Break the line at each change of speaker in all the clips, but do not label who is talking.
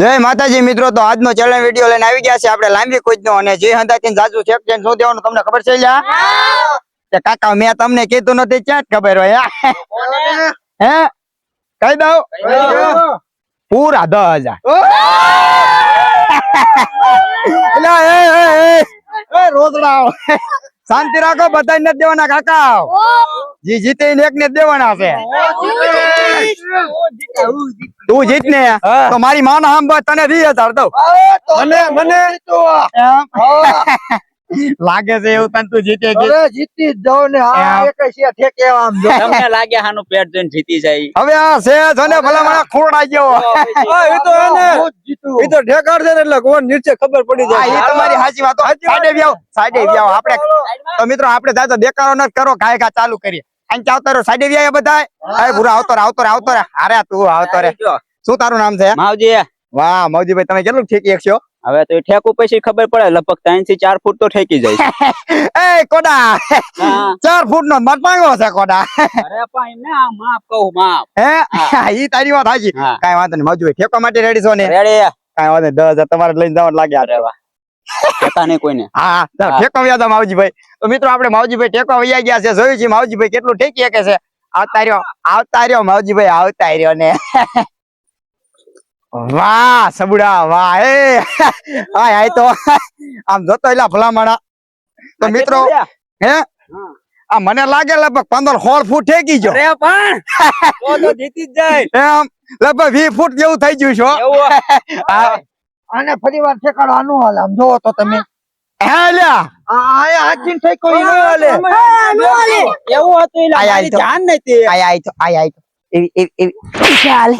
જય માતાજી મિત્રો તો આજનો ચેલેન્જ વીડિયો લઈને આવી ગયા છે આપણે લાંબી કૂદ નો અને જે હંદાથી જાજુ છે શું દેવાનું તમને ખબર છે લ્યા? કાકા મેં તમને કીધું નથી ક્યાં ખબર હોય હે? કહી દઉં? પૂરા દસ હજાર. રોતડાઓ. શાંતિ રાખો બધા નથી દેવાના કાકા જી જીતે એક ને જ દેવાના છે. તું જીત ને. તો મારી માના આમ બસ તને વીસ હજાર દઉં.
મને મને.
લાગે છે એવું તને તું જીતે
જીતી. જ જાઉં ને આ
એમ.
એક છે ઠેકે આમ
તમને લાગે હાનું પેટ જોઈને જીતી જાય.
હવે આ છે છે ને ભલા મને ખોરડા જેવો
ગયો. એ તો એને.
હું જ જીતું.
એ તો ઠેકાડ છે ને એટલે કોણ નીચે ખબર પડી જાય.
તમારી સાચી વાત. સાઈડે વ્યાવ સાઈડે વ્યાવ. આપણે તો મિત્રો આપણે દાદા દેકારો ન કરો કાય કા ચાલુ કરીએ. આવતો રહો સાઈડે વ્યાય બધા અરે ભૂરા આવતો રે આવતો રે આવતો રે અરે તું આવતો રે શું તારું નામ છે?
માવજી.
વાહ મૌજીભાઈ તમે કેટલું ઠેકી એકશો
હવે તો ઠેકું પછી ખબર પડે લગભગ ત્રણથી ચાર ફૂટ તો ઠેકી જાય.
એ કોડા. ચાર ફૂટ નો મટમાંગો છે કોડા.
અરે પણ કહું માપ.
હે? ઈ તારી વાત
હાજી.
કાંઈ વાંધો નહીં. મજુ ઠેકવા માટે રેડી છો ને?
રેડી
કાંઈ વાંધો નહીં. દસ હજાર તમારે લઈને જવાનું લાગે
પતા નહીં કોઈને.
હા વ્યા હતા માવજીભાઈ તો મિત્રો આપણે માવજીભાઈ ઠેકવા વૈયા ગયા છે જોયું છે માવજીભાઈ કેટલું ઠેકી શકે છે. આવતા રહ્યો આવતા રહ્યો માવજીભાઈ આવતા રહ્યો ને. વાહ સબુડા વાહ એ. હાય હાય તો. આમ જોતો એલા ભલામણા. તો મિત્રો હે. આ મને લાગે લગભગ પંદર સોળ ફૂટ ઠેકી ગયો
અરે પણ તો તો જીતી જ જાય.
એમ લગભગ વીસ ફૂટ જેવું થઈ ગયું છો.
આને ફરી વાર ઠેકાડો આનું હાલ. આમ જોવો તો તમે.
હાલ્યા.
આ આયા હાચીન થઈ કોઈ નો હાલે.
એવું હતું એટલે
આય, આય
મારી જાન નથી
આય આય તો આય આય તો એવી એવી એવી. ચાલ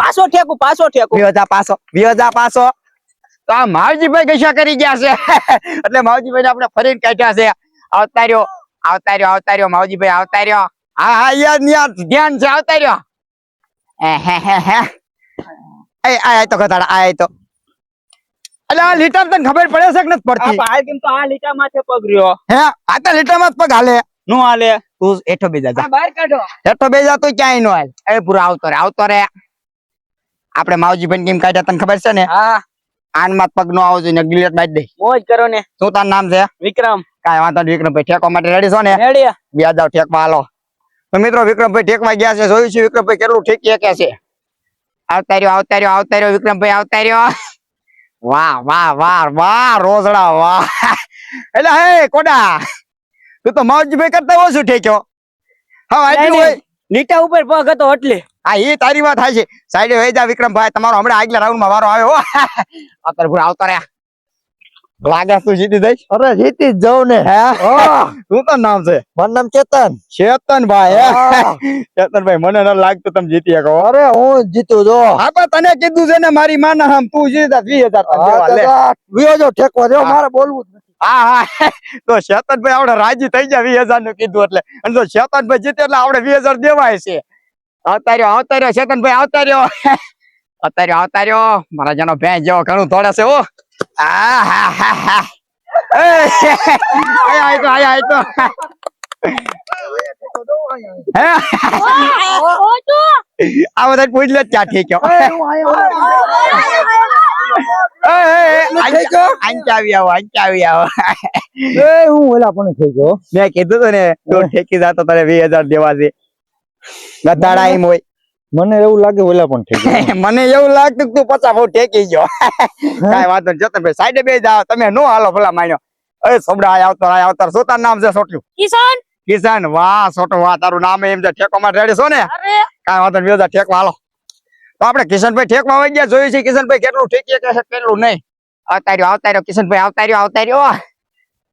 પાછો ઠેકું પાછો ઠેકું.
વિયોજા પાસો વિયોજા પાસો તો આ માવજીભાઈ કશા કરી ગયા છે? એટલે માવજીભાઈ આપણે ફરીને કાઢ્યા છે. આવતા રહ્યો આવતા રહ્યો આવતા રહ્યો માવજીભાઈ આવતા રહ્યો હા હા યાર યાર ધ્યાન છે આવતા રહ્યો એ હે હે હે. આય તો કથાડા આય તો. એટલે આ લીટર તને ખબર પડે છે કે નથી
આ
પડતી?
ભાઈ કેમ તો આ લીટા માથે પગ રહ્યો?
હે આ તો લીટરમાં જ પગ હાલે.
નું હાલે?
તું એઠો બેજા જા
બહાર કાઢો.
હેઠો બેજા તું ક્યાંય નો હાલ. એ પૂરો આવતો રે આવતો રે. આપણે માવજીભાઈ કેમ કાઢ્યા તને ખબર છે ને?
હા.
આનમાં પગ નો આવજો ને ગિલેટ બાજ દે.
મોજ કરો ને.
શું તારું નામ છે?
વિક્રમ.
કઈ વાંધો નહીં વિક્રમભાઈ ઠેકવા માટે રેડી છો ને?
રેડી
બે જાવ ઠેકવા હાલો. તો મિત્રો વિક્રમભાઈ ઠેકવા ગયા છે જોયું છે વિક્રમભાઈ કેટલું ઠેકી શકે છે. આવતા રહ્યો આવતા રહ્યો આવતા રહ્યો વિક્રમભાઈ આવતા રહ્યો વાહ વાહ વાહ વાહ રોઝડા વાહ. એટલે હે કોડા તું તો મોજભાઈ કરતા ઓછું ઠેક્યો. હા આટલું હોય.
લીટા ઉપર પગ હતો એટલે.
હા એ તારી વાત થાય છે. સાઈડે વહી જા વિક્રમભાઈ તમારો હમણાં આગલા રાઉન્ડમાં વારો આવ્યો અત્યારે આવતા રહ્યા. લાગે તું જીતી જઈશ?
અરે જીતી જ જવ ને.
હે?
હા,
શું તો નામ છે?
મારું નામ ચેતન.
ચેતનભાઈ. ચેતનભાઈ મને ન લાગતું તમે જીતી શકો
અરે હું જીતું જો.
હા તને કીધું છે ને મારી માના હમ તું જીતા વીસ હજાર દેવા લે.
જો. મારે બોલવું જ
હા હા તો ચેતનભાઈ આપણે રાજી થઈ જાય વીસ હજારનું કીધું એટલે. અને જો ચેતનભાઈ જીતે એટલે આપણે વીસ હજાર દેવાય છે. અવતાર્યો અવતાર્યો આવતા રહ્યો આવતા રહ્યો મારા જેનો ભેંસ જેવો ઘણું દોડે છે હા. આ બધા પૂછ લે
થઈ ગયો
મેં કીધું તું ને ઠેકી જાતો તારે વીસ હજાર દેવા છે. ગધાડા એમ હોય.
મને એવું લાગે ઓલા પણ થઈ ગયા
મને એવું લાગતું તું પચાસ બહુ ઠેકી ગયો. કઈ વાંધો નહીં જતન ભાઈ સાઈડે બે જાઓ. તમે નો હાલો ભલા માન્યો. એ સોબડા આય આવતર આય આવતર. સોતા નામ છે સોટ્યું
કિશન.
કિશન. વાહ સોટો વાહ તારું નામ એમ છે. ઠેકો માં રેડી છો ને?
અરે.
કાંઈ વાંધો નહીં બેજા ઠેકવા હાલો. તો આપણે કિશનભાઈ ઠેકવા આવી ગયા. જોયું છે કિશનભાઈ કેટલું ઠેકીએ કે કેટલું નહીં? આવતા રહ્યો આવતા રહ્યો કિશનભાઈ આવતા રહ્યો આવતા રહ્યો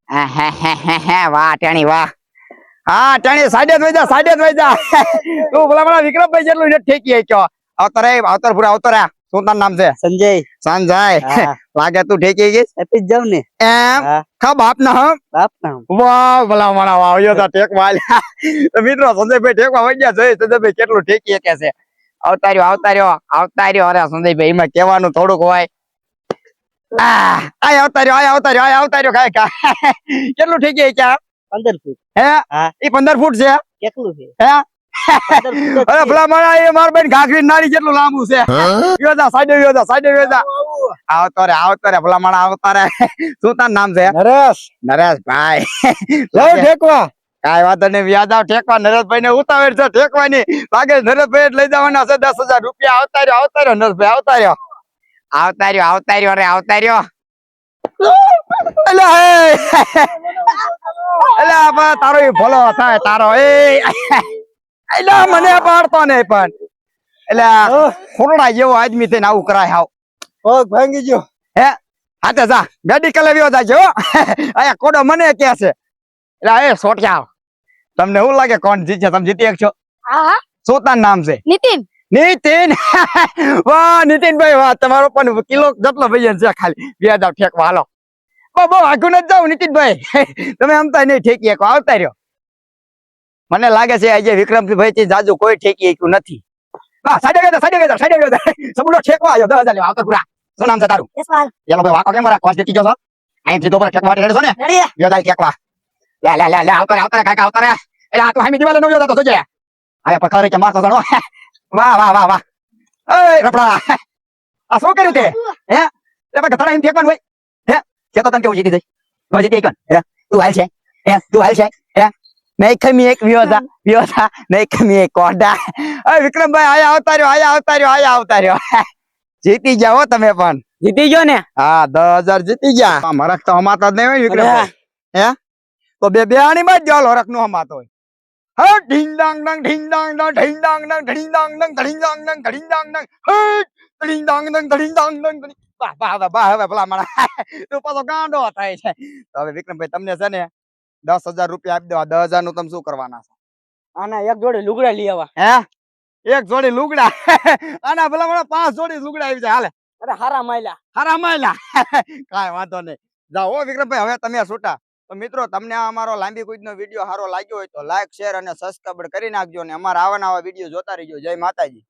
હે હે હે હે હે વાહ ટેણી વાહ. હા ટાણે સાડે જા સાડે જ વઈ તું ભલા ભલા વિક્રમભાઈ જેટલું ને ઠેકી કયો. આવતો રે આવતર પૂરા આવતો શું તારું નામ છે?
સંજય.
સંજય. લાગે તું ઠેકી ગઈ
જ જાવ ને.
એમ. ખા બાપ ના હમ
બાપ ના
વાહ ભલા માણા વાહ યો તા ટેક વાલ તો મિત્રો સંજયભાઈ ટેકવા વઈ ગયા જોઈએ સંજયભાઈ કેટલું ઠેકી કે છે. આવતા રહ્યો આવતા રહ્યો આવતા રહ્યો અરે સંજયભાઈ એમાં કહેવાનું થોડુંક હોય. આ આય આવતા રહ્યો આય આવતા રહ્યો આય આવતા રહ્યો કાંઈ કા કેટલું ઠેકી ક્યાં
પંદર ફૂટ.
હે? એ પંદર ફૂટ છે?
કેટલું છે?
હે? અરે ભલા મારા એ માર બેન ઘાઘરી નાળી જેટલું લાંબુ છે. યોદા સાઈડે યોદા સાઈડે યોદા આવતો રે આવતો રે ભલા માણા આવતા રે શું તાર નામ છે?
નરેશ.
નરેશભાઈ.
લવ ઠેકવા.
કાઈ વાંધો નહીં વ્યાજ આવ ઠેકવા. નરેશભાઈ ને ઉતાવળ છે ઠેકવાની. લાગે નરેશભાઈ લઈ જવાના છે દસ હજાર રૂપિયા. આવતા રહ્યો આવતા રહ્યો નરેશભાઈ આવતા રહ્યો. આવતા રહ્યો આવતા રહ્યો રે આવતા રહ્યો. અલા હે અલા બા તારો એ ભલો થાય તારો એ. અલા મને પાડતો ને પણ. એટલે ખોરડા જેવો આદમી થઈને આવું કરાય હાવ.
પગ ભાંગી ગયો.
હે હા તે જા મેડિકલ આવ્યો જાજો અહીંયા કોડો મને કે છે. એટલે એ સોટ્યા તમને એવું લાગે કોણ જીતશે તમે જીતી એક છો
હા હા.
શું તારું નામ છે?
નીતિન.
નીતિન. વાહ નીતિનભાઈ વાહ. તમારો પણ કિલો જેટલો ભાઈ છે ખાલી. બે હજાર ઠેકવા હાલો બહુ આગું નથી જાવ નીતિનભાઈ તમે આમતા નહીં ઠેકી એક આવતા રહ્યો. મને લાગે છે આજે વિક્રમસિંહભાઈ થી જાજુ કોઈ ઠેકી શક્યું નથી. સાઈડે ગયો સાઈડે ગયો સાઈડે ગયો સબુડો ઠેકવા આવ્યો દસ હજાર આવતા પૂરા. શું નામ છે તારું?
યશપાલ
ભાઈ વાકો કેમ રાખવા ગયો છો? અહીંથી તો પર ઠેકવા રેડો છો ને?
રેડી.
યો ઠેકવા. લે લે લે લે આવતા રે આવતા રે કાકા આવતા રે એટલે આ તો હામી દિવાલે નો તો જોજે. પકડે કે મારતો ગણો વાહ વાહ વાહ વાહ. એ રપડા આ શું કર્યું તે? હે? લે ભાઈ ગધડા એમ ઠેકવાનું હોય. હે કે તને કેવું આયા આવતા આવતા રહ્યો જીતી
ગયો ને
હા દસ જીતી ગયા આમ હરખ તો હમાતા નહીં વિક્રમભાઈ હે તો બે બે માં જ જાવ હરખનું હમાતો હોય હા ડાંગ ડાંગ ઢીંગ ડાંગ ડાંગ ઢીંગ ડાંગ ડાંગ ઢીંગ ડાંગ ડાંગ ઢીંગ ડાંગ ડાંગ ઢીંગ ડાંગ ડાંગ ડાંગ ડાંગ ઢીંગ ડાંગ ડાંગ વાહ વાહ હવે વાહ હવે ભલા મારા તું પાછો ગાંડો થાય છે. તો હવે વિક્રમભાઈ તમને છે ને દસ હજાર રૂપિયા આપી દો. દસ હજારનું તમે શું કરવાના છો?
આના એક જોડી લુગડા લઈ આવા.
હે? એક જોડી લુગડા? આના ભલા મારા પાંચ જોડી લુગડા આવી જાય. હાલે.
અરે હારા માયલા.
હારા માયલા. કાંઈ વાંધો નહીં. જાઓ હો વિક્રમભાઈ હવે તમે છૂટા. તો મિત્રો તમને આ અમારો લાંબી કૂદનો વીડિયો સારો લાગ્યો હોય તો લાઈક શેર અને સબસ્ક્રાઈબ કરી નાખજો અને અમારા આવા નવા વીડિયો જોતા રહીજો. જય માતાજી.